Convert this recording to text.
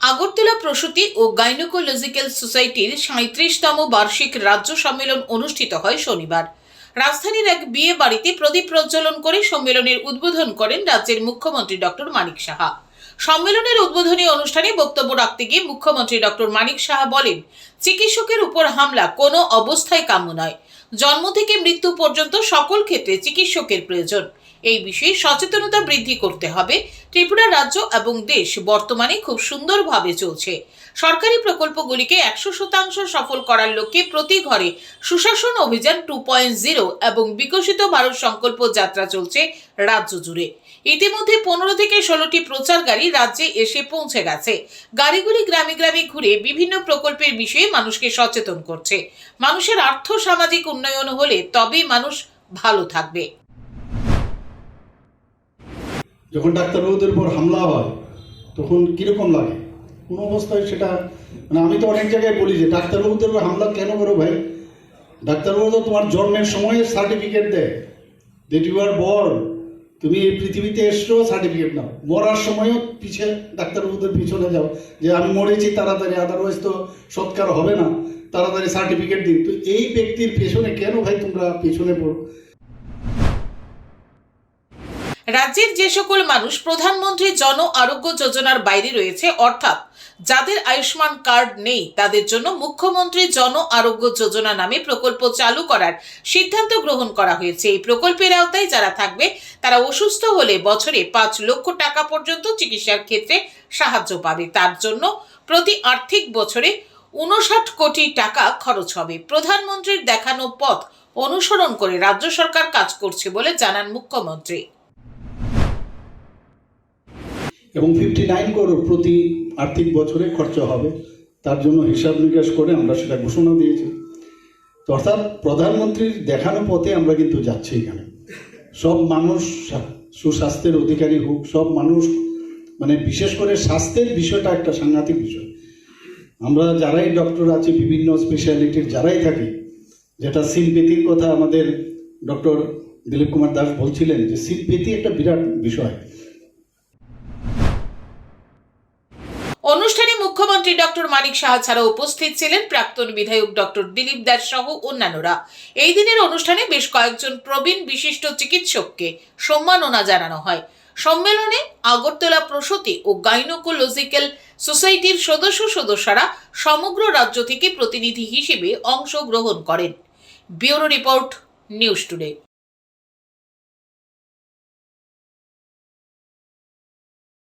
আগরতলা প্রসূতি ও গাইনোকোলজিক্যাল সোসাইটির সাঁত্রিশতম বার্ষিক রাজ্য সম্মেলন অনুষ্ঠিত হয় শনিবার। রাজধানীর এক বিয়ে বাড়িতে প্রদীপ প্রজ্বলন করে সম্মেলনের উদ্বোধন করেন রাজ্যের মুখ্যমন্ত্রী ডক্টর মানিক সাহা। সম্মেলনের উদ্বোধনী অনুষ্ঠানে বক্তব্য রাখতে গিয়ে মুখ্যমন্ত্রী ডক্টর মানিক সাহা বলেন, চিকিৎসকের উপর হামলা কোনো অবস্থায় কাম্য নয়। জন্ম থেকে মৃত্যু পর্যন্ত সকল ক্ষেত্রে চিকিৎসকের প্রয়োজন। এই বিষয়ে সচেতনতা বৃদ্ধি করতে হবে। ত্রিপুরা রাজ্য এবং দেশ বর্তমানে খুব সুন্দরভাবে চলছে। সরকারি প্রকল্পগুলিকে একশো শতাংশ সফল করার লক্ষ্যে প্রতি ঘরে সুশাসন অভিযান টু পয়েন্ট জিরো এবং বিকশিত ভারত সংকল্প যাত্রা চলছে রাজ্য জুড়ে। ইতিমধ্যে পনেরো থেকে ষোলোটি প্রচার গাড়ি রাজ্যে এসে পৌঁছে গেছে। গাড়িগুলি গ্রামে গ্রামে ঘুরে বিভিন্ন প্রকল্পের বিষয়ে মানুষকে সচেতন করছে। মানুষের আর্থ সামাজিক উন্নয়ন হলে তবেই মানুষ ভালো থাকবে। যখন ডাক্তারবাবুদের উপর হামলা হয়, তখন কীরকম লাগে? কোনো অবস্থায় সেটা মানে আমি তো অনেক জায়গায় বলি যে ডাক্তারবাবুদের উপর হামলা কেন করো ভাই? ডাক্তারবাবু তো তোমার জন্মের সময় সার্টিফিকেট দেয়। দ্যাট ইউ আর বর্ন তুমি এই পৃথিবীতে এসছো সার্টিফিকেট নাও। মরার সময়ও পিছে ডাক্তারবাবুদের পিছনে যাও যে আমি মরেছি, তাড়াতাড়ি আদারওয়াইজ তো সৎকার হবে না। তাড়াতাড়ি সার্টিফিকেট দিন। তো এই ব্যক্তির পেছনে কেন ভাই তোমরা পেছনে পড়ো? রাজ্যের যে সকল মানুষ প্রধানমন্ত্রী জন আরোগ্য যোজনার বাইরে রয়েছে, অর্থাৎ যাদের আয়ুষ্মান কার্ড নেই, তাদের জন্য মুখ্যমন্ত্রী জন আরোগ্য যোজনা নামে প্রকল্প চালু করার সিদ্ধান্ত গ্রহণ করা হয়েছে। এই প্রকল্পের আওতায় যারা থাকবে, তারা অসুস্থ হলে বছরে পাঁচ লক্ষ টাকা পর্যন্ত চিকিৎসার ক্ষেত্রে সাহায্য পাবে। তার জন্য প্রতি আর্থিক বছরে উনষাট কোটি টাকা খরচ হবে। প্রধানমন্ত্রীর দেখানো পথ অনুসরণ করে রাজ্য সরকার কাজ করছে বলে জানান মুখ্যমন্ত্রী। এবং ফিফটি নাইন করোড় প্রতি আর্থিক বছরে খরচা হবে। তার জন্য হিসাব নিকাশ করে আমরা সেটা ঘোষণা দিয়েছি। তো অর্থাৎ প্রধানমন্ত্রীর দেখানো পথে আমরা কিন্তু যাচ্ছি এখানে। সব মানুষ সুস্বাস্থ্যের অধিকারী হোক, সব মানুষ মানে বিশেষ করে স্বাস্থ্যের বিষয়টা একটা সাংঘাতিক বিষয়। আমরা যারাই ডক্টর আছি, বিভিন্ন স্পেশালিটির যারাই থাকি, যেটা সিম্পেথির কথা আমাদের ডক্টর দিলীপ কুমার দাস বলছিলেন যে সিম্পেথি একটা বিরাট বিষয়। অনুষ্ঠানে মুখ্যমন্ত্রী ডক্টর মানিক সাহা ছাড়া উপস্থিত ছিলেন প্রাক্তন বিধায়ক ডক্টর দিলীপ দাস সহ অন্যান্যরা। এই দিনের অনুষ্ঠানে বেশ কয়েকজন প্রবীণ বিশিষ্ট চিকিৎসককে সম্মাননা জানানো হয়। সম্মেলনে আগরতলা প্রসূতি ও গাইনোকোলজিক্যাল সোসাইটির সদস্য সদস্যরা সমগ্র রাজ্য থেকে প্রতিনিধি হিসেবে অংশগ্রহণ করেন। Bureau report, news today.